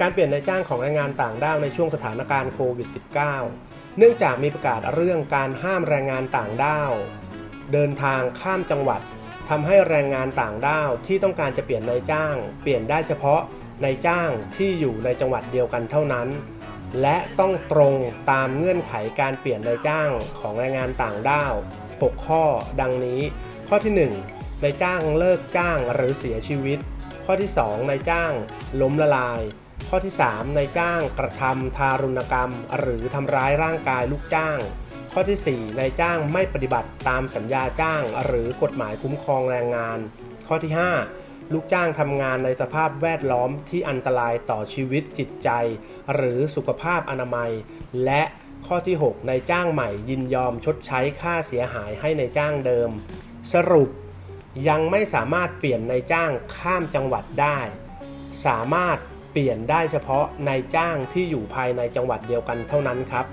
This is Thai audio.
การเปลี่ยนนายจ้างของแรงงานต่างด้าวในช่วงสถานการณ์โควิด -19 เนื่องจากมีประกาศเรื่องการห้ามแรงงานต่างด้าว เดินทางข้ามจังหวัดทำให้แรงงานต่างด้าวที่ต้องการจะเปลี่ยนนายจ้าง เปลี่ยนได้เฉพาะนายจ้างที่อยู่ในจังหวัดเดียวกันเท่านั้น และต้องตรงตามเงื่อนไขการเปลี่ยนนายจ้างของแรงงานต่างด้าว 6 ข้อ ดังนี้ ข้อที่ 1นายจ้างเลิกจ้างหรือเสียชีวิต ข้อที่ 2นายจ้างล้มละลาย ข้อที่ 3 นายจ้างกระทำทารุณกรรม หรือทำร้ายร่างกายลูกจ้าง ข้อที่ 4 นายจ้างไม่ปฏิบัติตามสัญญาจ้าง หรือกฎหมายคุ้มครองแรงงาน ข้อที่ 5 ลูกจ้างทำงานในสภาพแวดล้อมที่อันตรายต่อชีวิตจิตใจ หรือสุขภาพอนามัย และข้อที่ 6 นายจ้างใหม่ยินยอมชดใช้ค่าเสียหายให้ในายจ้างเดิม สรุปยังไม่สามารถเปลี่ยนนายจ้างข้ามจังหวัดได้ สามารถ เปลี่ยนได้เฉพาะนายจ้างที่อยู่ภายในจังหวัดเดียวกันเท่านั้นครับ